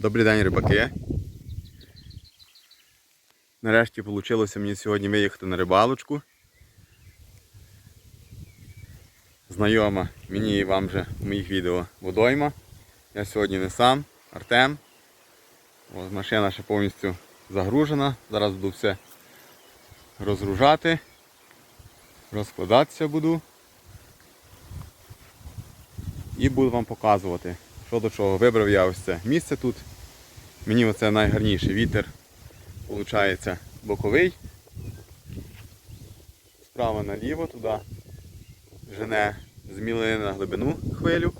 Добрий день, рибаки. Нарешті вийшло мені сьогодні виїхати на рибалочку. Знайома мені і вам вже в моїх відео водойма. Я сьогодні не сам, Артем. Ось машина ще повністю загружена. Зараз буду все розгружати. Розкладатися буду. І буду вам показувати, що до чого. Вибрав я ось це місце тут. Мені оце найгарніший вітер. Получається боковий. Справа наліво туди жене з мілини на глибину хвилю.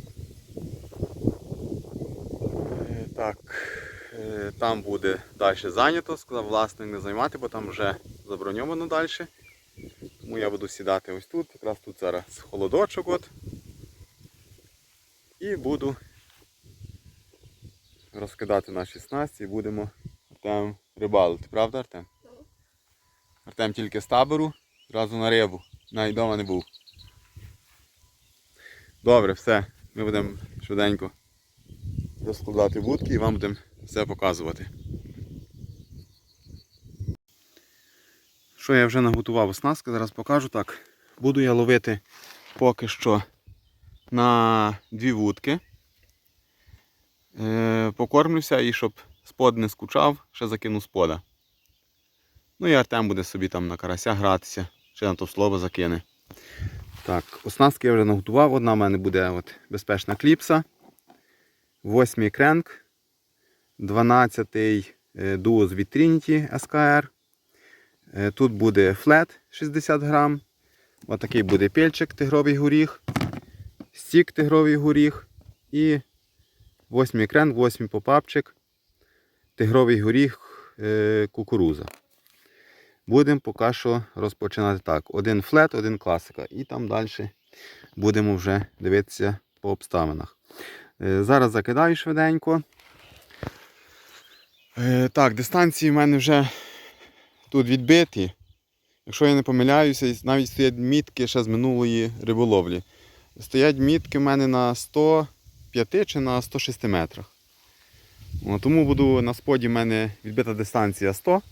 Е, Так, е, там буде далі зайнято, сказав власник не займати, бо там вже заброньовано далі. Тому я буду сідати ось тут, якраз тут зараз холодочок от. І буду розкидати наші снасті і будемо Артем рибалити, правда Артем? Артем тільки з табору, зразу на рибу. Навіть вдома не був. Добре, все. Ми будемо швиденько розкладати вудки і вам будемо все показувати. Що я вже наготував оснастки, зараз покажу так. Буду я ловити поки що на дві вудки. Е, покормлюся і щоб спод не скучав, ще закину спода. Ну і Артем буде собі там на карася гратися, ще на то слово закине. Так, оснастки я вже наготував. Одна в мене буде от безпечна кліпса. Восьмий кренк. 12-й дуо з від Trinity. Е, Тут буде флет 60 грам. Отакий буде пельчик тигровий горіх. Стік тигровий горіх. І восьмий крен, восьмий попапчик. Тигровий горіх е, кукуруза. Будемо поки що розпочинати так. Один флет, один класика. І там далі будемо вже дивитися по обставинах. Е, Зараз закидаю швиденько. Е, Так, дистанції в мене вже тут відбиті. Якщо я не помиляюся, навіть стоять мітки ще з минулої риболовлі. Стоять мітки в мене на 105 чи на 106 метрах. Тому буду на споді в мене відбита дистанція 100.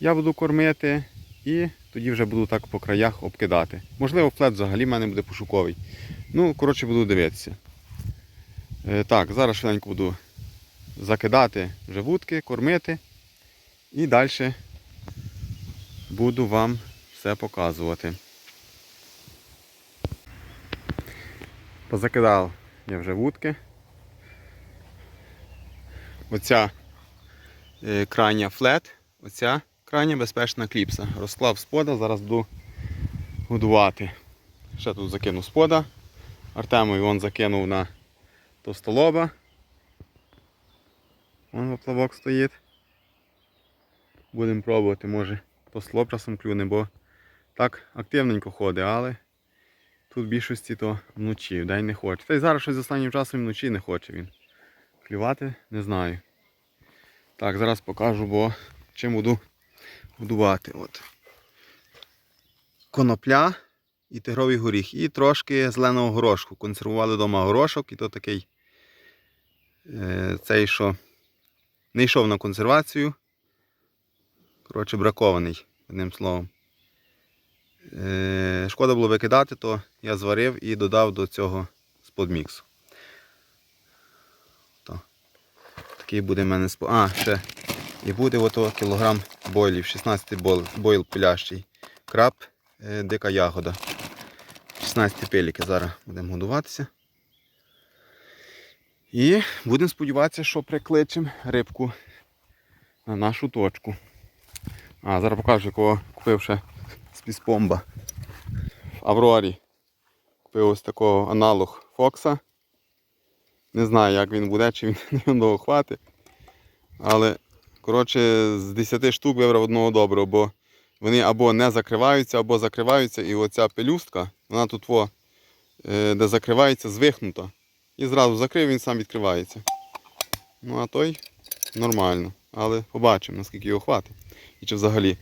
Я буду кормити і тоді вже буду так по краях обкидати. Можливо, флет взагалі в мене буде пошуковий. Ну, коротше, буду дивитися. Е, так, зараз швиденько буду закидати вже вудки, кормити. І далі буду вам все показувати. Позакидав я вже вудки. Оця е, крайня флет, оця крайня безпечна кліпса. Розклав спода, зараз буду годувати. Ще тут закину спода. Артемові вон закинув на товстолоба. Вон поплавок стоїть. Будемо пробувати, може товстолоб часом клюне, бо так активненько ходить, але тут в більшості то вночі, вдень не хоче. Та й зараз щось останнім часом вночі не хоче він. Клювати не знаю. Так, зараз покажу, бо чим буду годувати. От. Конопля і тигровий горіх. І трошки зеленого горошку. Консервували вдома горошок, і то такий е, цей, що не йшов на консервацію. Коротше, бракований, одним словом. Е, шкода було викидати, то я зварив і додав до цього сподміксу. Такий буде в мене спо... А, ще. І буде ото кілограм бойлів, 16 бойл, бойл пилящий. Краб, е, дика ягода. 16 пеліки зараз будемо годуватися. І будемо сподіватися, що прикличемо рибку на нашу точку. А, зараз покажу, якого купив ще з піспомба в Аврорі. Купив ось такого аналог Фокса. Не знаю, як він буде, чи він не хватить. Але, коротше, з 10 штук вибрав одного доброго, бо вони або не закриваються, або закриваються. І оця пелюстка, вона тут, во, е, де закривається, звихнута. І зразу закрив, він сам відкривається. Ну а той нормально. Але побачимо, наскільки його хватить. І чи взагалі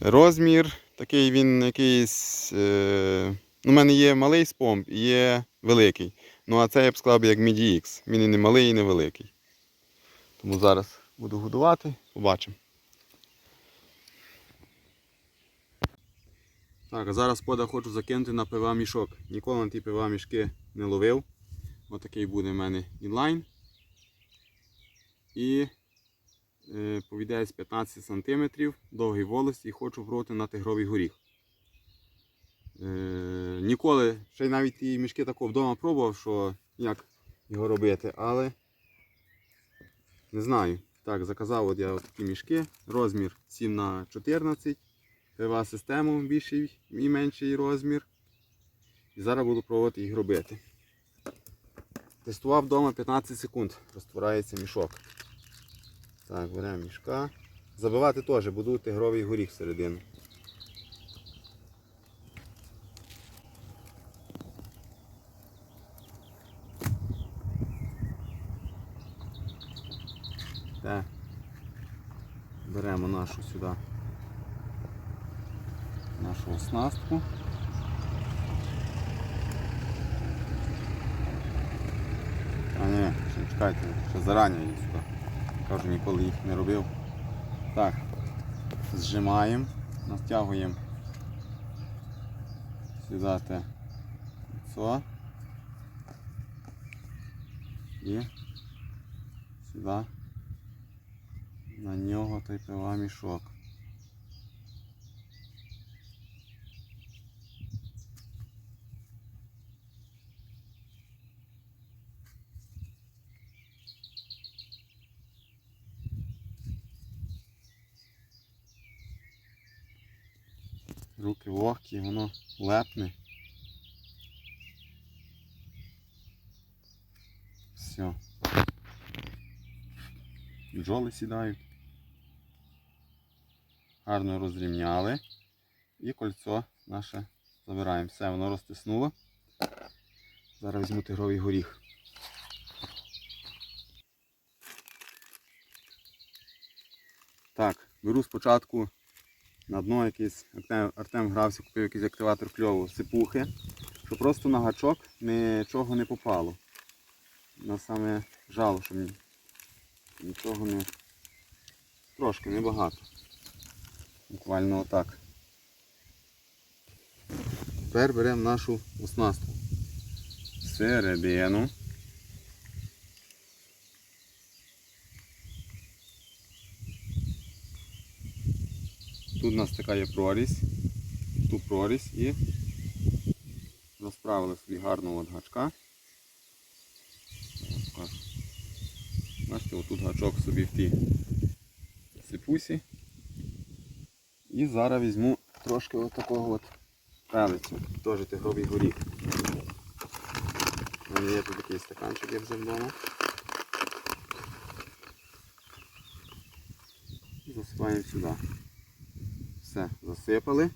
розмір такий він якийсь. Е... Ну, У мене є малий спомб і є великий. Ну а це я б сказав як Midi X. Він і не малий, і не великий. Тому зараз буду годувати, побачимо. Так, а зараз пода хочу закинути на пива мішок. Ніколи на ті пива мішки не ловив. Отакий буде в мене інлайн. І повідець 15 см, довгий волос і хочу вроти на тигровий горіх. Е, ніколи, ще навіть і мішки такого вдома пробував, що як його робити, але не знаю. Так, заказав от я от такі мішки, розмір 7 на 14 пива систему більший і менший розмір. І зараз буду пробувати їх робити. Тестував вдома 15 секунд, розтворається мішок. Так, беремо мішка. Забивати теж, буду тигровий горіх всередину. Так. Беремо нашу сюди нашу оснастку. А ні, ще чекайте, ще зарані її сюди. Кажу, ніколи їх не робив. Так, зжимаємо, натягуємо сюди те і сюди на нього той пива мішок. Вогкі, воно лепне. Все. Бджоли сідають. Гарно розрівняли. І кольцо наше забираємо. Все, воно розтиснуло. Зараз візьму тигровий горіх. Так, беру спочатку на дно якийсь Артем, грався, купив якийсь активатор кльову, сипухи, щоб просто на гачок нічого не попало. На саме жало, ні- нічого не. Трошки, небагато. Буквально отак. Тепер беремо нашу оснастку. Середину. Тут у нас така є прорізь, тут прорізь і розправили собі гарно от гачка. Бачите, отут гачок собі в тій сипусі. І зараз візьму трошки от такого от пелицю, теж тигровий горіх. У мене є тут такий стаканчик, я взяв вдома. Засипаємо сюди. Все, засипали.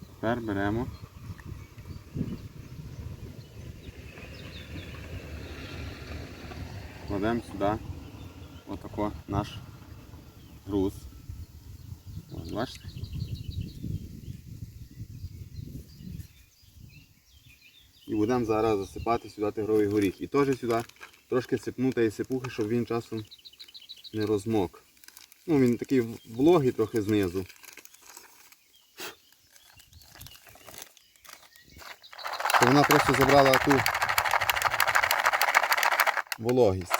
Тепер беремо. Кладемо сюди отако наш груз. Ось, бачите? І будемо зараз засипати сюди тигровий горіх. І теж сюди трошки сипнути і сипухи, щоб він часом не розмок. Ну, він такий вологий трохи знизу. То вона просто забрала ту вологість.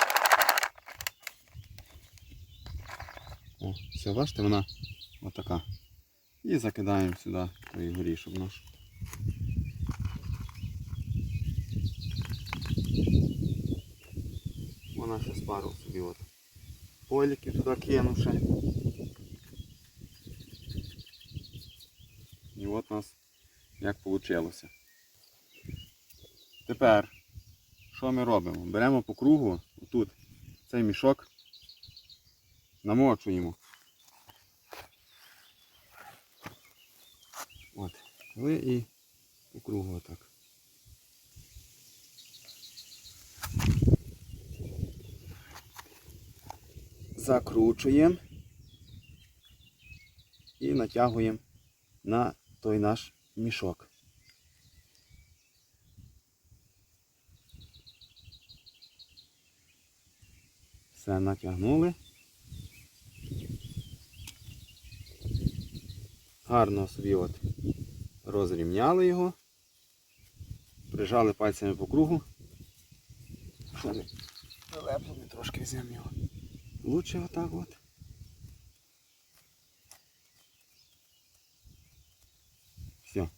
О, все, бачите, вона отака. І закидаємо сюди той горішок наш. Вона ще спару собі от. Поліки туди кинувши. І от у нас як вийшло. Тепер, що ми робимо? Беремо по кругу, отут цей мішок, намочуємо. От, ви і по кругу отак. Закручуємо і натягуємо на той наш мішок. Все натягнули. Гарно собі от розрівняли його. Прижали пальцями по кругу. Не трошки візьмемо. Лучше отак от. Все.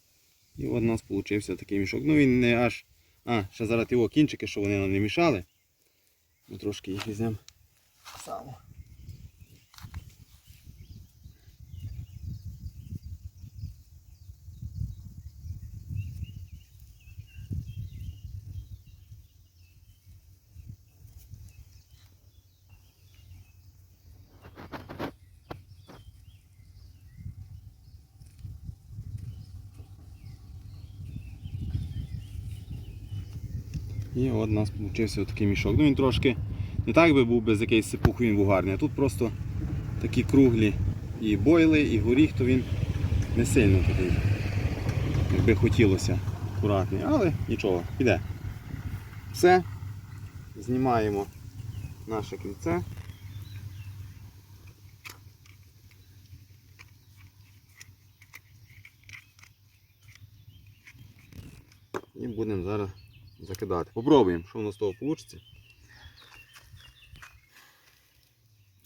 І от у нас вийшов такий мішок. Ну він не аж. А, ще зараз його кінчики, щоб вони нам не мішали. Ми трошки їх візьмемо само. І от у нас вийшов такий мішок. Ну він трошки не так би був без якийсь сипухи він був а тут просто такі круглі і бойли, і горіх, то він не сильно такий. Якби хотілося акуратний, але нічого, піде. Все. Знімаємо наше кільце. І будемо зараз закидати. Попробуємо, що воно з того вийде.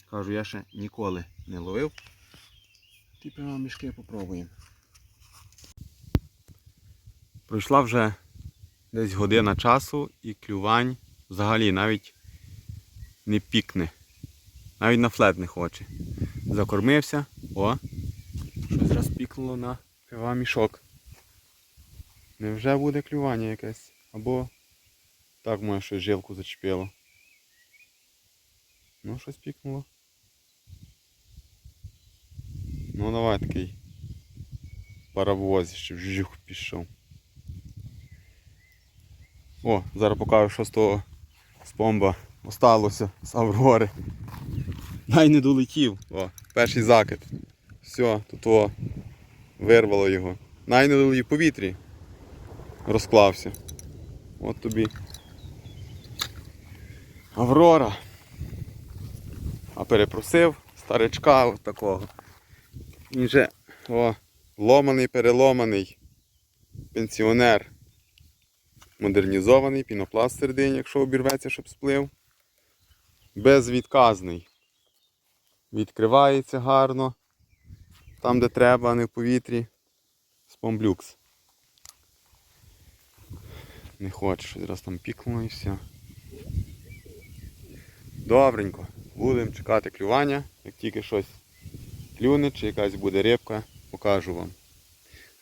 Кажу, я ще ніколи не ловив. Ті прямо мішки попробуємо. Пройшла вже десь година часу і клювань взагалі навіть не пікне. Навіть на флет не хоче. Закормився. О! Щось зараз пікнуло на пива мішок. Невже буде клювання якесь? Або так може щось жилку зачепило. Ну, щось пікнуло. Ну давай такий паровоз, щоб жух пішов. О, зараз покажу, що з того з бомба осталося з Аврори. Дай не долетів. О, перший закид. Все, тут о, вирвало його. Най не долетів в повітрі. Розклався. От тобі. Аврора. А перепросив старичка такого. Він же о, ломаний, переломаний. Пенсіонер. Модернізований, пінопласт середині, якщо обірветься, щоб сплив. Безвідказний. Відкривається гарно. Там, де треба, а не в повітрі. Спомблюкс. Не хоче, щось раз там пікнуло і все. Добренько. Будемо чекати клювання. Як тільки щось клюне чи якась буде рибка, покажу вам.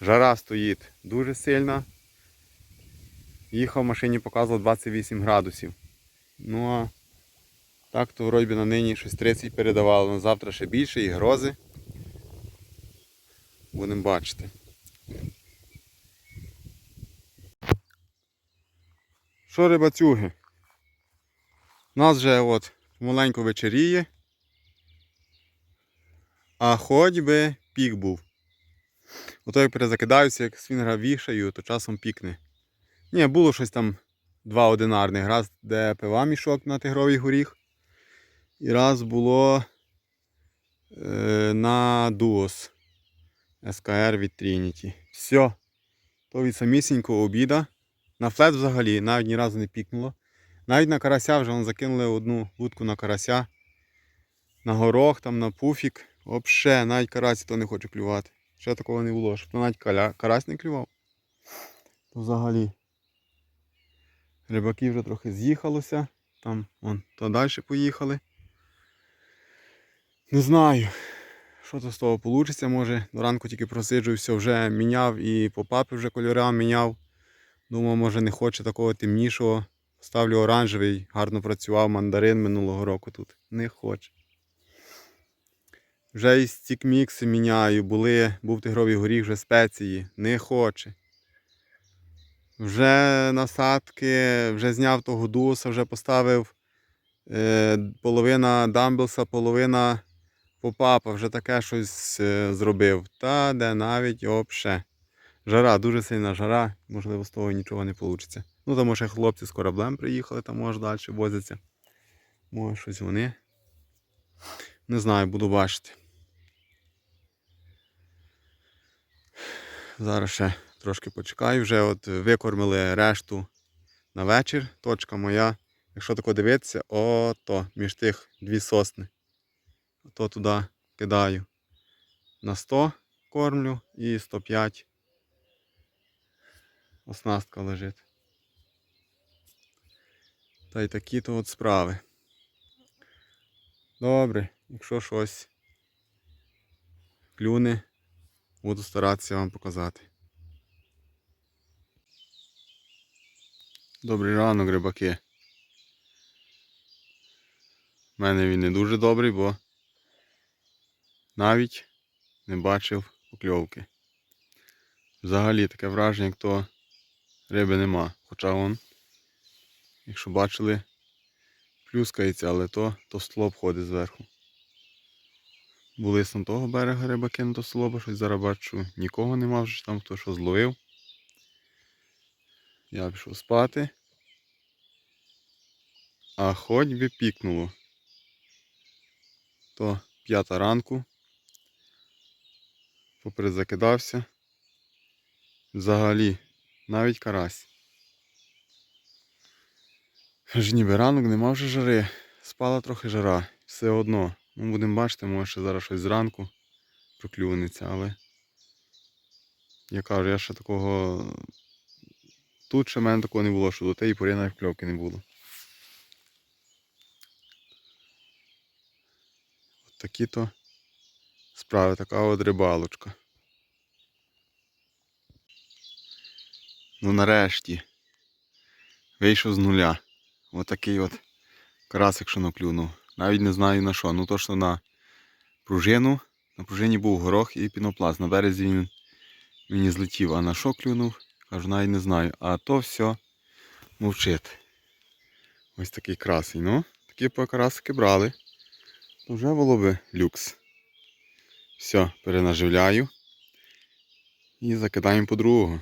Жара стоїть дуже сильна. Їхав в машині, показував 28 градусів. Ну а так то вроді на нині щось 30 передавало, на завтра ще більше і грози. Будемо бачити. Що рибацюги? У нас вже от маленько вечеріє. А хоч би пік був. Ото як перезакидаюся, як свінгра вішаю, то часом пікне. Ні, було щось там два одинарних. Раз, де пива мішок на тигровий горіх. І раз було е, на дуос СКР від Trinity. Все. То від самісінького обіда. На флет взагалі навіть ні разу не пікнуло. Навіть на карася вже закинули одну вудку на карася. На горох, там на пуфік. Вообще, навіть карась то не хоче клювати. Ще такого не було, щоб навіть каля... карась не клював. То взагалі. Рибаки вже трохи з'їхалося. Там вон, то далі поїхали. Не знаю, що то з того вийде. Може, до ранку тільки просиджуюся, вже міняв і по папі вже кольора міняв. Думав, може не хоче такого темнішого. Ставлю оранжевий, гарно працював мандарин минулого року тут. Не хоче. Вже і стікмікси міняю, були, був тигровий горіх, вже спеції. Не хоче. Вже насадки, вже зняв того дуса, вже поставив е, половина дамблса, половина попапа, вже таке щось е, зробив. Та де навіть обше. Жара, дуже сильна жара, можливо, з того нічого не вийде. Ну, там ще хлопці з кораблем приїхали, там може далі возяться. Може щось вони. Не знаю, буду бачити. Зараз ще трошки почекаю. Вже от викормили решту на вечір. Точка моя. Якщо тако дивитися, ото між тих дві сосни. То туди кидаю. На 100 кормлю і 105 оснастка лежить. Та й такі то от справи. Добре, якщо щось клюне, буду старатися вам показати. Добрий ранок, рибаки. У мене він не дуже добрий, бо навіть не бачив покльовки. Взагалі таке враження, як то риби нема. Хоча вон, якщо бачили, плюскається, але то, то слоб ходить зверху. Були з того берега рибаки на то слоба, щось зараз бачу, нікого нема вже там хто що зловив. Я пішов спати. А хоч би пікнуло. То п'ята ранку. Поперезакидався. Взагалі, навіть карась. Ж ніби ранок нема вже жари. Спала трохи жара. Все одно. Ну, будемо бачити, може ще зараз щось зранку проклюнеться, але я кажу, я ще такого. Тут ще в мене такого не було, що до тієї пори навіть кльовки не було. От такі то справи, така от рибалочка. Ну нарешті вийшов з нуля. Отакий от карасик, що наклюнув. Навіть не знаю на що. Ну точно на пружину. На пружині був горох і пінопласт. На березі він мені злетів. А на що клюнув? Кажу, навіть не знаю. А то все мовчить. Ось такий красий. Ну, такі карасики брали. То вже було би люкс. Все, перенаживляю. І закидаємо по другого.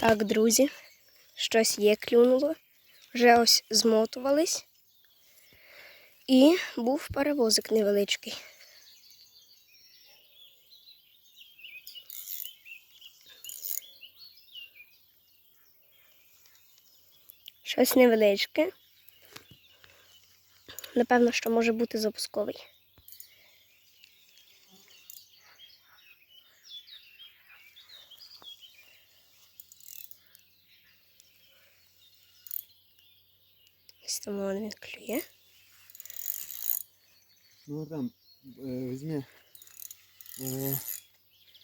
Так, друзі, щось є клюнуло. Вже ось змотувались. І був перевозик невеличкий. Щось невеличке. Напевно, що може бути запусковий. тому він клює. Ну, Артем, візьми.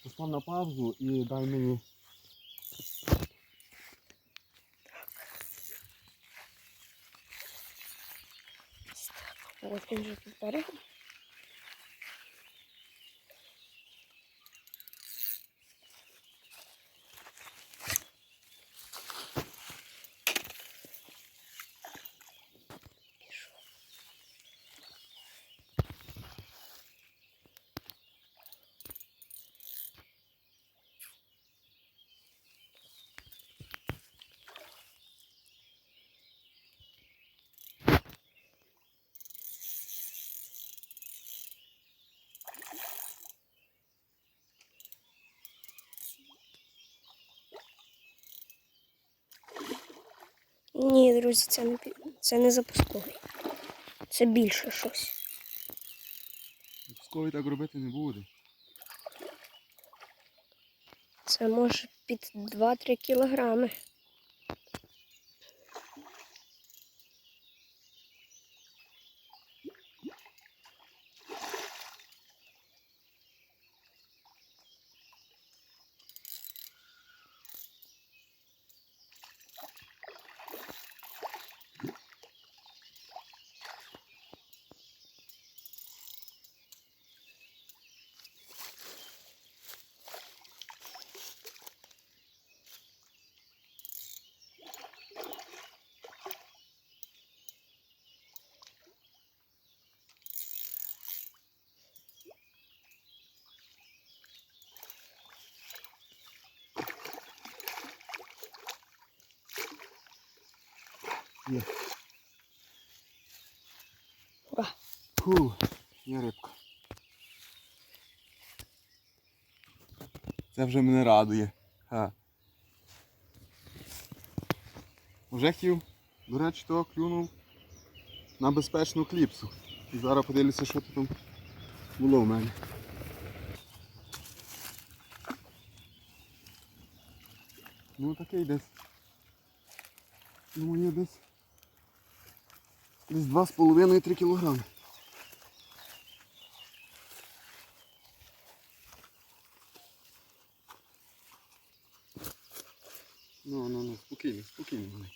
Постав на паузу і дай мені. Ось він вже під берегом. Ні, друзі, це не, це не запусковий. Це більше щось. Запусковий так робити не буде. Це може під 2-3 кілограми. Є. Фу, є рибка. Це вже мене радує. Ха. Вже хотів, до речі, того клюнув на безпечну кліпсу. І зараз подивлюся, що там було в мене. Ну такий десь. Ну є десь. Десь 2,5-3 кілограми. Ну, ну, ну, спокійно, спокійно. малий.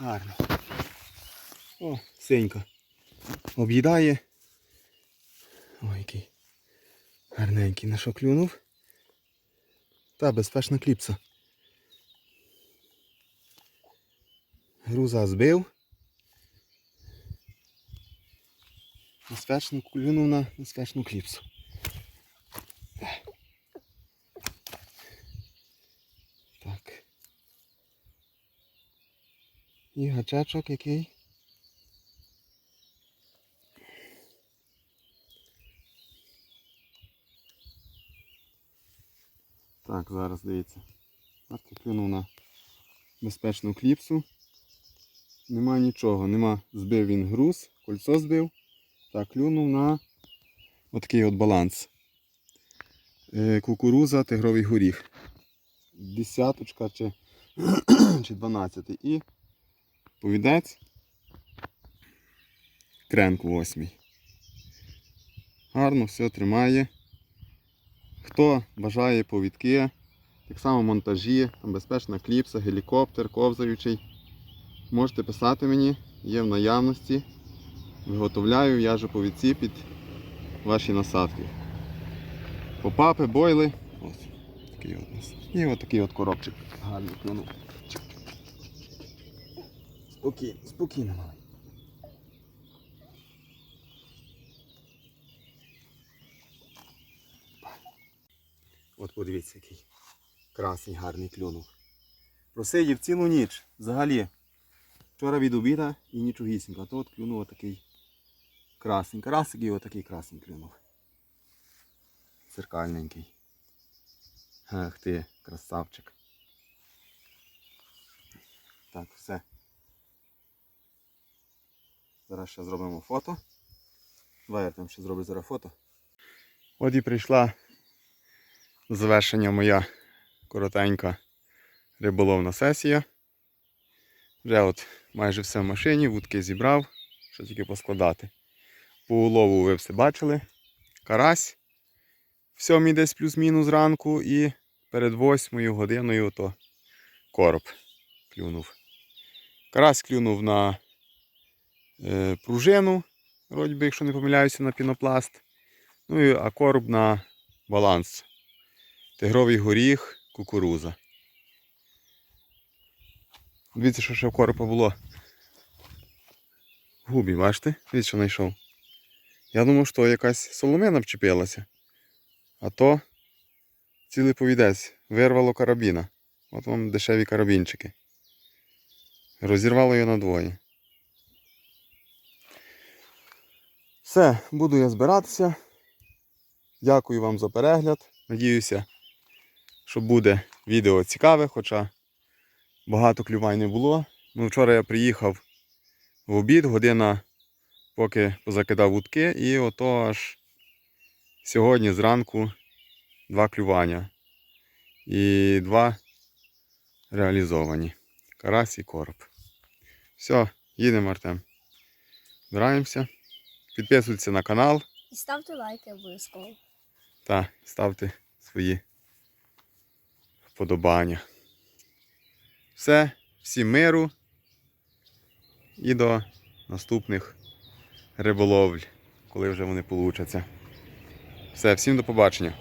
Гарно. О, синька. Об'їдає. Ой, який гарненький. На що клюнув? Та безпечна кліпса. Груза збив. Безпечно клюнув на безпечну кліпсу. Так. І гачачок який? Так, зараз дивіться. Марти клюнув на безпечну кліпсу. Нема нічого, нема. Збив він груз, кольцо збив. Так, клюнув на отакий от баланс. Е, Кукуруза, тигровий горіх. Десяточка чи, чи 12. І повідець. Кренк восьмий. Гарно все тримає. Хто бажає повідки, так само монтажі, там безпечна кліпса, гелікоптер, ковзаючий. Можете писати мені, є в наявності. Виготовляю, в'яжу повідці під ваші насадки. Попапи, бойли. Ось такий от нас. І от такий от коробчик. Гарний клюнув. Спокійно, спокійно, малий. От подивіться, який красний гарний клюнув. Просидів цілу ніч взагалі. Вчора від обіда і нічогісінько. А то от клюнув отакий красний. Карасик і отакий красний клюнув. Циркальненький. Ах ти, красавчик. Так, все. Зараз ще зробимо фото. Давай я там ще зроблю зараз фото. От і прийшла завершення моя коротенька риболовна сесія. Вже от майже все в машині, вудки зібрав, що тільки поскладати. По улову ви все бачили. Карась. В сьомій десь плюс-мінус зранку і перед восьмою годиною то короб клюнув. Карась клюнув на е, пружину, вроді би, якщо не помиляюся, на пінопласт. Ну і а короб на баланс. Тигровий горіх, кукуруза. Дивіться, що ще в коропа було. Губі, бачите? Дивіться, що знайшов. Я думав, що якась соломина вчепилася. А то цілий повідець. Вирвало карабіна. От вам дешеві карабінчики. Розірвало його надвоє. Все, буду я збиратися. Дякую вам за перегляд. Надіюся, що буде відео цікаве, хоча багато клювань не було. Ну, вчора я приїхав в обід, година, поки позакидав вудки, і ото аж сьогодні зранку два клювання. І два реалізовані. Карась і короб. Все, їдемо, Артем. Збираємося. Підписуйтесь на канал І ставте лайки обов'язково. та ставте свої вподобання. Все, всім миру і до наступних риболовль, коли вже вони получаться. Все, всім до побачення.